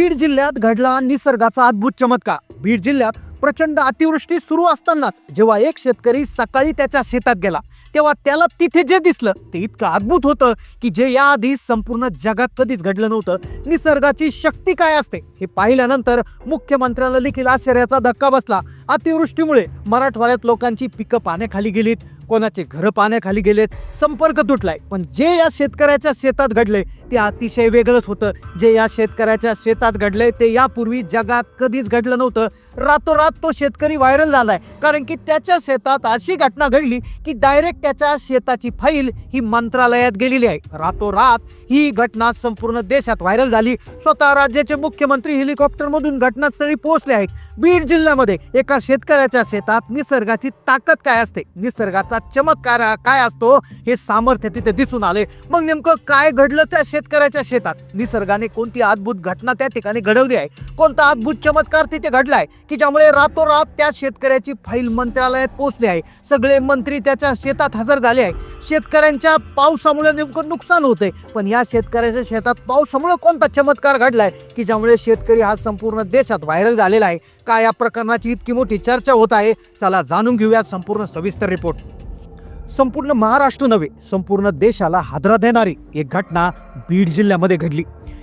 बीड जिल्ह्यात घडला निसर्गाचा अद्भुत चमत्कार. बीड जिल्ह्यात प्रचंड अतिवृष्टी सुरू असतानाच जेव्हा एक शेतकरी सकाळी त्याच्या शेतात गेला तेव्हा त्याला तिथे जे दिसलं ते इतकं अद्भुत होतं की जे याआधी संपूर्ण जगात कधीच घडलं नव्हतं. निसर्गाची शक्ती काय असते हे पाहिल्यानंतर मुख्यमंत्र्याला देखील आश्चर्याचा धक्का बसला. अतिवृष्टीमुळे मराठवाड्यात लोकांची पिकं पाण्याखाली गेलीत कोणाचे घरं पाण्याखाली गेलेत संपर्क तुटलाय. पण जे या शेतकऱ्याच्या शेतात घडले ते अतिशय वेगळंच होतं. जे या शेतकऱ्याच्या शेतात घडले ते यापूर्वी जगात कधीच घडलं नव्हतं. रातोरात तो शेतकरी व्हायरल झालाय. कारण की त्याच्या शेतात अशी घटना घडली की डायरेक्ट त्याच्या शेताची फाईल ही मंत्रालयात गेलेली आहे. रातोरात ही घटना संपूर्ण देशात व्हायरल झाली. स्वतः राज्याचे मुख्यमंत्री हेलिकॉप्टरमधून घटनास्थळी पोहोचले आहेत. बीड जिल्ह्यामध्ये एका शेतकऱ्याच्या शेतात निसर्गाची ताकद काय असते? निसर्गाचा चमत्कार काय असतो? हे सामर्थ्य तिथे दिसून आले. मग नेमकं काय घडलं त्या शेतकऱ्याच्या शेतात? निसर्गाने कोणती अद्भुत घटना त्या ठिकाणी घडवली आहे? कोणता अद्भुत चमत्कार तिथे घडलाय? की ज्यामुळे रातोरात त्या शेतकऱ्याची फाईल मंत्रालयात पोहोचली आहे. सगळे मंत्री त्याच्या शेतात हजर झाले आहे शेतकऱ्यांच्या पावसामुळे नेमकं नुकसान होते पण या शेतकऱ्याच्या शेतात पावसामुळे कोणता चमत्कार घडलाय? की ज्यामुळे शेतकरी हा संपूर्ण देशात व्हायरल झालेला आहे? का या प्रकरणाची इतकी मोठी चर्चा होत आहे. चला जाणून घेऊया संपूर्ण सविस्तर रिपोर्ट. संपूर्ण महाराष्ट्र नव्हे संपूर्ण देशाला हादरा देणारी एक घटना बीड जिल्ह्यामध्ये घडली.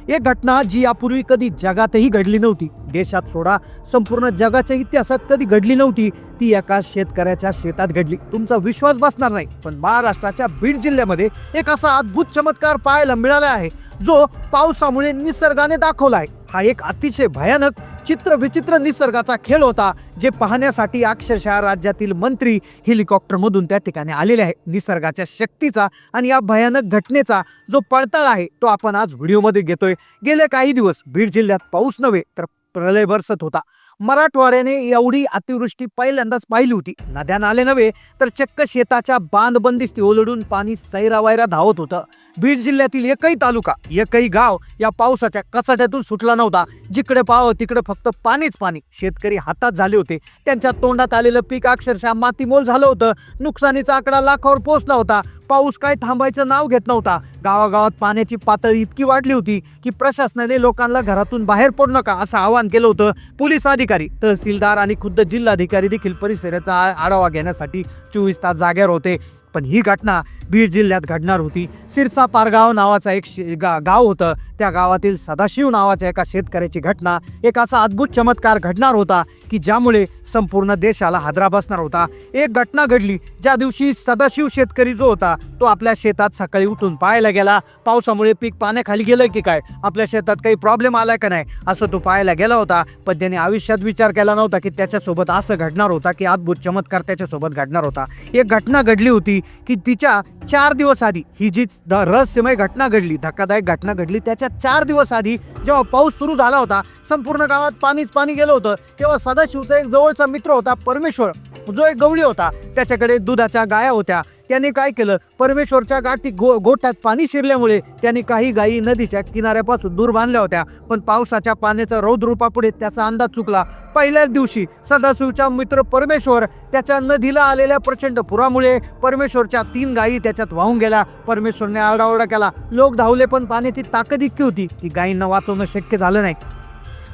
एक घटना जी यापूर्वी कधी जगातही घडली नव्हती. देशात सोडा संपूर्ण जगाच्या इतिहासात कधी घडली नव्हती ती एका शेतकऱ्याच्या शेतात घडली. तुमचा विश्वास बसणार नाही पण महाराष्ट्राच्या बीड जिल्ह्यामध्ये एक असा अद्भुत चमत्कार पाहायला मिळाला आहे जो पावसामुळे निसर्गाने दाखवला आहे. हा एक अतिशय भयानक चित्र विचित्र निसर्गाचा खेळ होता जे पाहण्यासाठी अक्षरशः राज्यातील मंत्री हेलिकॉप्टरमधून त्या ठिकाणी आलेले आहे निसर्गाच्या शक्तीचा आणि या भयानक घटनेचा जो पडताळ आहे तो आपण आज व्हिडिओमध्ये घेतोय. गेले काही दिवस बीड जिल्ह्यात पाऊस नव्हे तर प्रलय बरसत होता. मराठवाड्याने एवढी अतिवृष्टी पहिल्यांदाच पाहिली होती. नद्या नाले नव्हे तर चक्क शेताच्या बांधबंदिस्ती ओलडून पाणी सैरावायरा धावत होतं. बीड जिल्ह्यातील एकही तालुका एकही गाव या पावसाच्या कचाट्यातून सुटला नव्हता. जिकडे पाहावं तिकडे फक्त पाणीच पाणी. शेतकरी हातात झाले होते. त्यांच्या तोंडात आलेलं पीक अक्षरशः मातीमोल झालं होतं. नुकसानीचा आकडा लाखावर पोहोचला होता. पाऊस काय थांबायचं नाव घेत नव्हता. गावागावात पाण्याची पातळी इतकी वाढली होती की प्रशासनाने लोकांना घरातून बाहेर पडू नका असं आवाहन केलं होतं पोलीस अधिकारी. तहसीलदार आणि खुद्द जिल्हाधिकारी देखील परिसराचा आढावा घेण्यासाठी चोवीस तास जाग्यावर होते. पण ही घटना बीड जिल्ह्यात घडणार होती. सिरसा पारगाव नावाचा एक शे- गा गाव होतं. त्या गावातील सदाशिव नावाच्या एका शेतकऱ्याची घटना एक असा अद्भुत चमत्कार घडणार होता की ज्यामुळे संपूर्ण देशाला हादरा बसणार होता. एक घटना घडली ज्या दिवशी सदाशिव शेतकरी जो होता तो आपल्या शेतात सकाळी उठून पाहायला गेला. पावसामुळे पीक पाण्याखाली गेलं की काय? आपल्या शेतात काही प्रॉब्लेम आलाय का नाही? असं तो पाहायला गेला होता. पण त्याने आयुष्यात विचार केला नव्हता की त्याच्यासोबत असं घडणार होता की अद्भुत चमत्कार त्याच्यासोबत घडणार होता. एक घटना घडली होती की तिच्या चार दिवस आधी ही जी द- रहस्यमय घटना घडली धक्कादायक घटना घडली त्याच्या चार दिवस आधी जेव्हा पाऊस सुरू झाला होता संपूर्ण गावात पाणीच पाणी गेलं होतं तेव्हा सदाशिवचा एक जवळचा मित्र होता परमेश्वर जो एक गवळी होता त्याच्याकडे दुधाच्या गाया होत्या. त्याने काय केलं? परमेश्वरच्या गाठी गो गोठ्यात पाणी शिरल्यामुळे त्याने काही गायी नदीच्या किनाऱ्यापासून दूर बांधल्या होत्या. पण पावसाच्या पाण्याचा रौद्रूपापुढे त्याचा अंदाज चुकला. पहिल्याच दिवशी सदाशिवचा मित्र परमेश्वर त्याच्या नदीला आलेल्या प्रचंड पुरामुळे परमेश्वरच्या तीन गायी त्याच्यात वाहून गेल्या. परमेश्वरने आरडाओरडा केला. लोक धावले पण पाण्याची ताकद इतकी होती की गायींना वाचवणं शक्य झालं नाही.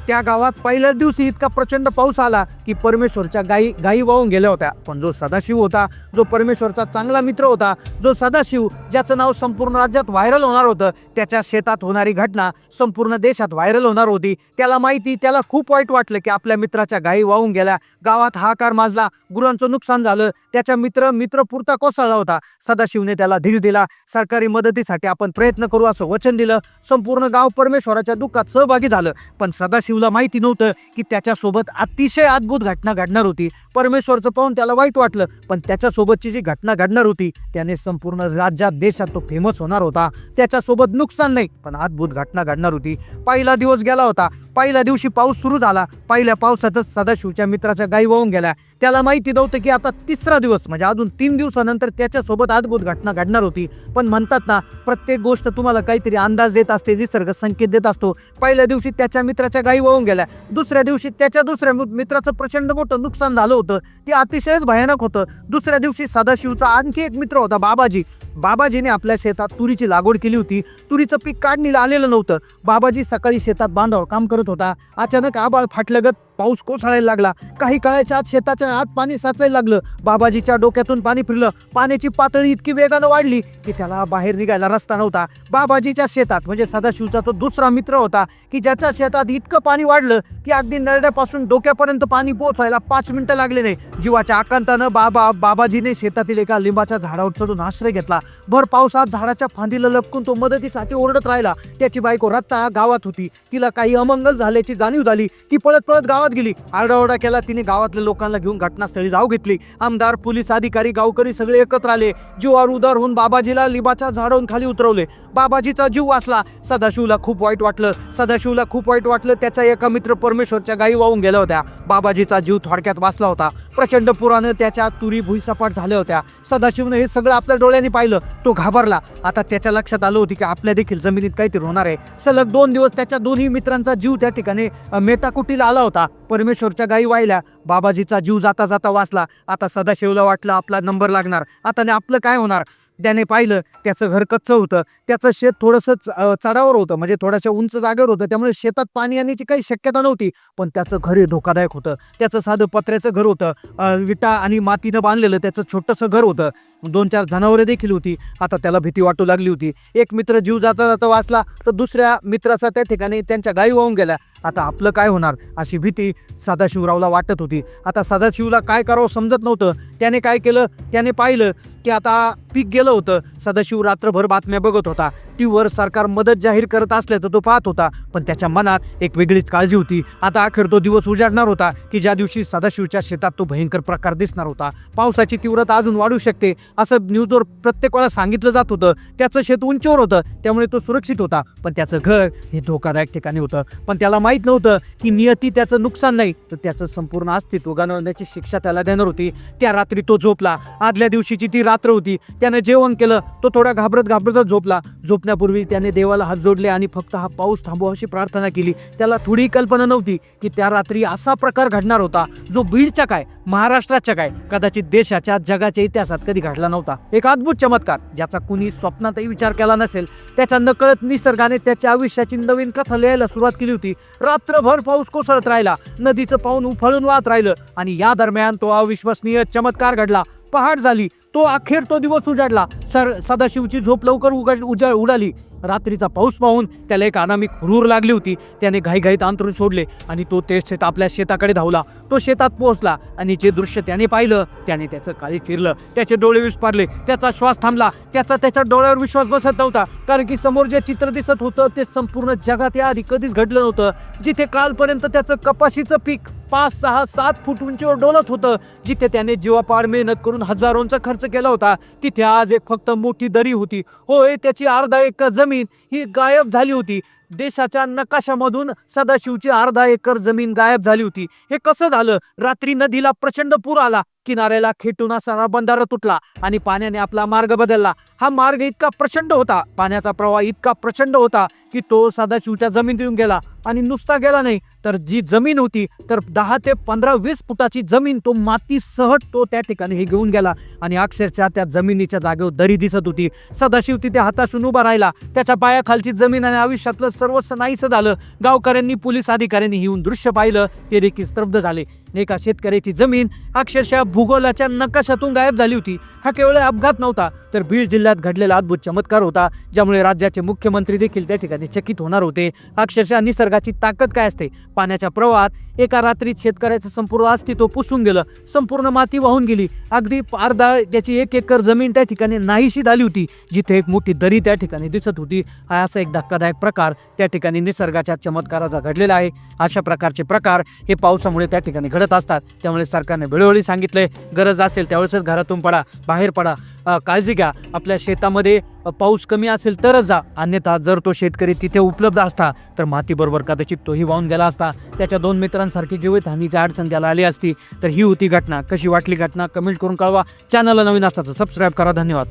त्या गावात पहिल्याच दिवशी इतका प्रचंड पाऊस आला की परमेश्वरच्या गायी गायी वाहून गेल्या होत्या. पण जो सदाशिव होता जो परमेश्वरचा चांगला मित्र होता जो सदाशिव ज्याचं नाव संपूर्ण राज्यात व्हायरल होणार होतं त्याच्या शेतात होणारी घटना संपूर्ण देशात व्हायरल होणार होती. त्याला माहिती त्याला खूप वाईट वाटलं की आपल्या मित्राच्या गायी वाहून गेल्या. गावात हाकार माजला गुरांचं नुकसान झालं. त्याच्या मित्र मित्र पुरता कोसळला होता. सदाशिवने त्याला धीर दिला. सरकारी मदतीसाठी आपण प्रयत्न करू असं वचन दिलं. संपूर्ण गाव परमेश्वराच्या दुःखात सहभागी झालं. पण सदाशिव शिवला माहिती नव्हतं की त्याच्यासोबत अतिशय अद्भुत घटना घडणार होती. परमेश्वरचं पाहून त्याला वाईट वाटलं पण त्याच्यासोबतची जी घटना घडणार होती त्याने संपूर्ण राज्यात देशात तो फेमस होणार होता. त्याच्यासोबत नुकसान नाही पण अद्भुत घटना घडणार होती. पहिला दिवस गेला होता. पहिल्या दिवशी पाऊस सुरू झाला. पहिल्या पावसातच सदाशिवच्या मित्राच्या गायी वाहून गेल्या. त्याला माहिती नव्हतं की आता तिसरा दिवस म्हणजे अजून तीन दिवसानंतर त्याच्यासोबत अद्भुत घटना घडणार होती. पण म्हणतात ना प्रत्येक गोष्ट तुम्हाला काहीतरी अंदाज देत असते निसर्ग संकेत देत असतो. पहिल्या दिवशी त्याच्या मित्राच्या गायी वाहून गेल्या. दुसऱ्या दिवशी त्याच्या दुसऱ्या मित्राचं प्रचंड मोठं नुकसान झालं होतं. ते अतिशयच भयानक होतं. दुसऱ्या दिवशी सदाशिवचा आणखी एक मित्र होता बाबाजी. बाबाजीने आपल्या शेतात तुरीची लागवड केली होती. तुरीचं पीक काढणीला आलेलं नव्हतं. बाबाजी सकाळी शेतात बांधावर काम करत होता. अचानक आबाळ फाटलगत पाऊस कोसळायला लागला. काही काळाच्या आत शेताच्या आत पाणी साचायला लागलं. बाबाजीच्या डोक्यातून पाणी फिरलं. पाण्याची पातळी इतकी वेगानं वाढली की त्याला बाहेर निघायला रस्ता नव्हता. बाबाजीच्या शेतात म्हणजे सदाशिवचा तो दुसरा मित्र होता की ज्याच्या शेतात इतकं पाणी वाढलं की अगदी नरड्यापासून डोक्यापर्यंत पाणी पोहोचायला पाच मिनटं लागले नाही. जीवाच्या आकांतानं बाबा बाबाजीने शेतातील एका लिंबाच्या झाडावर चढून आश्रय घेतला. भर पावसात झाडाच्या फांदीला लपकून तो मदतीसाठी ओरडत राहिला. त्याची बायको रत्ता गावात होती. तिला काही अमंगल झाल्याची जाणीव झाली. ती पळत पळत गावात गेली. आरडाओरडा केला तिने गावातल्या लोकांना घेऊन घटनास्थळी जाऊ घेतली. आमदार पोलीस अधिकारी गावकरी सगळे एकत्र आले. जीवावर उदार होऊन बाबाजीला लिंबाच्या झाडावरून खाली उतरवले. बाबाजीचा जीव वाचला. सदाशिवला खूप वाईट वाटलं. सदाशिवला खूप वाईट वाटलं. त्याचा एका मित्र परमेश्वरच्या गायी वाहून गेल्या होत्या. बाबाजीचा जीव थोडक्यात वाचला होता. प्रचंड पुरानं त्याच्या तुरी भुईसपाट झाल्या होत्या. सदाशिवनं हे सगळं आपल्या डोळ्यांनी पाहिलं. तो घाबरला. आता त्याच्या लक्षात आलं होती की आपल्या देखील जमिनीत काहीतरी होणार आहे. सलग दोन दिवस त्याच्या दोन्ही मित्रांचा जीव त्या ठिकाणी मेटाकुटीला आला होता. परमेश्वरच्या गायी वाहिल्या बाबाजीचा जीव जाता जाता वाचला. आता सदाशिवला वाटलं आपला नंबर लागणार. आता आपलं काय होणार? त्याने पाहिलं त्याचं घर कच्चं होतं. त्याचं शेत थोडंसं च- चढावर होतं. म्हणजे थोड्याशा उंच जागेवर होतं. त्यामुळे शेतात पाणी येण्याची काही शक्यता नव्हती. पण त्याचं घर हे धोकादायक होतं. त्याचं साधं पत्र्याचं घर होतं. विटा आणि मातीनं बांधलेलं त्याचं छोटंसं घर होतं. दोन चार जनावरे देखील होती. आता त्याला भीती वाटू लागली होती. एक मित्र जीव जाता जाता वाचला तर दुसऱ्या मित्राचा त्या ठिकाणी त्यांच्या गायी वाहून गेल्या. आता आपलं काय होणार? अशी भीती सदाशिवरावला वाटत होती. आता सदाशिवला काय करावं समजत नव्हतं. त्याने काय केलं? त्याने पाहिलं की आता पीक गेलं होतं. सदाशिव रात्रभर बातम्या बघत होता. टी वर सरकार मदत जाहीर करत असल्याचं तो पाहत होता. पण त्याच्या मनात एक वेगळीच काळजी होती. आता अखेर तो दिवस उजाडणार होता की ज्या दिवशी सदाशिवच्या शेतात तो भयंकर प्रकार दिसणार होता. पावसाची तीव्रता अजून वाढू शकते असं न्यूजवर प्रत्येक वेळा सांगितलं जात होतं. त्याचं शेत उंचीवर होतं त्यामुळे तो सुरक्षित होता. पण त्याचं घर हे धोकादायक ठिकाणी होतं. पण त्याला माहीत नव्हतं की नियती त्याचं नुकसान नाही. तर त्याचं संपूर्ण अस्तित्व गणवण्याची शिक्षा त्याला देणार होती. त्या रात्री तो झोपला. आदल्या दिवशीची ती रात्र होती. त्यानं जेवण केलं. तो थोडा घाबरत घाबरतच झोपला. झोपण्यापूर्वी त्याने देवाला हात जोडले आणि फक्त हा पाऊस थांबवा अशी प्रार्थना केली. त्याला थोडी कल्पना नव्हती की त्या रात्री असा प्रकार घडणार होता. जो बीडच्या काय महाराष्ट्राच्या काय कदाचित देशाच्या जगाच्या इतिहासात कधी घडला नव्हता. एक अद्भुत चमत्कार ज्याचा कुणी स्वप्नातही विचार केला नसेल. त्याच्या नकळत निसर्गाने त्याच्या आयुष्याची नवीन कथा लिहायला सुरुवात केली होती. रात्रभर पाऊस कोसळत राहिला. नदीचं पाऊन उफळून वाहत राहिलं आणि या दरम्यान तो अविश्वसनीय चमत्कार घडला. पहाट झाली. तो अखेर तो दिवस उजाडला. सर सदाशिवची झोप लवकर उघड उजा उडाली. रात्रीचा पाऊस पाहून त्याला एक अनामिक हुरूर लागली होती. त्याने घाईघाईत अंतरून सोडले आणि तो ते शेत आपल्या शेताकडे धावला. तो शेतात पोहोचला आणि जे दृश्य त्याने पाहिलं त्याने त्याचं काळी चिरलं. त्याचे डोळे विस्पारले. त्याचा श्वास थांबला. त्याचा त्याच्या डोळ्यावर विश्वास बसत नव्हता. कारण की समोर जे चित्र दिसत होतं ते संपूर्ण जगात या आधी कधीच घडलं नव्हतं. जिथे कालपर्यंत त्याचं कपाशीचं पीक पाच सहा सात फूट उंचीवर डोलत होतं जिथे त्याने जीवापाड मेहनत करून हजारोंचा खर्च केला होता. तिथे आज एक फक्त मोठी दरी होती. होय त्याची अर्धा एकर जमीन ही गायब झाली होती. देशाच्या नकाशामधून सदाशिवची अर्धा एकर जमीन गायब झाली होती. हे कसं झालं? रात्री नदीला प्रचंड पूर आला. किनाऱ्याला खेटून असणारा बंधारा तुटला आणि पाण्याने आपला मार्ग बदलला. हा मार्ग इतका प्रचंड होता. पाण्याचा प्रवाह इतका प्रचंड होता की तो सदाशिवच्या जमिनीतून गेला आणि नुसता गेला नाही. तर जी जमीन होती तर दहा ते पंधरा वीस फुटाची जमीन तो माती सहट तो त्या ठिकाणी हे घेऊन गेला आणि अक्षरशः त्या जमिनीच्या जागेवर दरी दिसत होती. सदाशिव तिथे हाताशून उभा राहिला. त्याच्या पायाखालची जमीन आणि आयुष्यातलं सर्वस्व नाहीसं झालं. गावकऱ्यांनी पोलीस अधिकाऱ्यांनी येऊन दृश्य पाहिलं. ते देखील स्तब्ध झाले. एका शेतकऱ्याची जमीन अक्षरशः भूगोलाच्या नकाशातून गायब झाली होती. हा केवळ अपघात नव्हता तर बीड जिल्ह्यात घडलेला अद्भुत चमत्कार होता ज्यामुळे राज्याचे मुख्यमंत्री देखील त्या ठिकाणी चकित होणार होते. अक्षरशः निसर्गाची ताकद काय असते? पाण्याच्या प्रवाहात एका रात्रीत शेतकऱ्याचं संपूर्ण अस्तित्व पुसून गेलं. संपूर्ण माती वाहून गेली. अगदी अर्धा त्याची एक एकर जमीन त्या ठिकाणी नाहीशी झाली होती जिथे एक मोठी दरी त्या ठिकाणी दिसत होती. हा असा एक धक्कादायक प्रकार त्या ठिकाणी निसर्गाच्या चमत्काराचा घडलेला आहे. अशा प्रकारचे प्रकार हे पावसामुळे त्या ठिकाणी घडत असतात. त्यामुळे सरकारने वेळोवेळी सांगितले गरज असेल त्यावेळेसच घरातून पडा बाहेर पडा. काळजी घ्या. आपल्या शेतामध्ये पाऊस कमी असेल तरच जा. अन्यथा जर तो शेतकरी तिथे उपलब्ध असता तर मातीबरोबर कदाचित तोही वाहून गेला असता. त्याच्या दोन मित्रांसारखी जीवितहानीची अडचण त्याला आली असती तर ही होती घटना. कशी वाटली घटना कमेंट करून कळवा. चॅनलला नवीन असता तर सबस्क्राईब करा. धन्यवाद.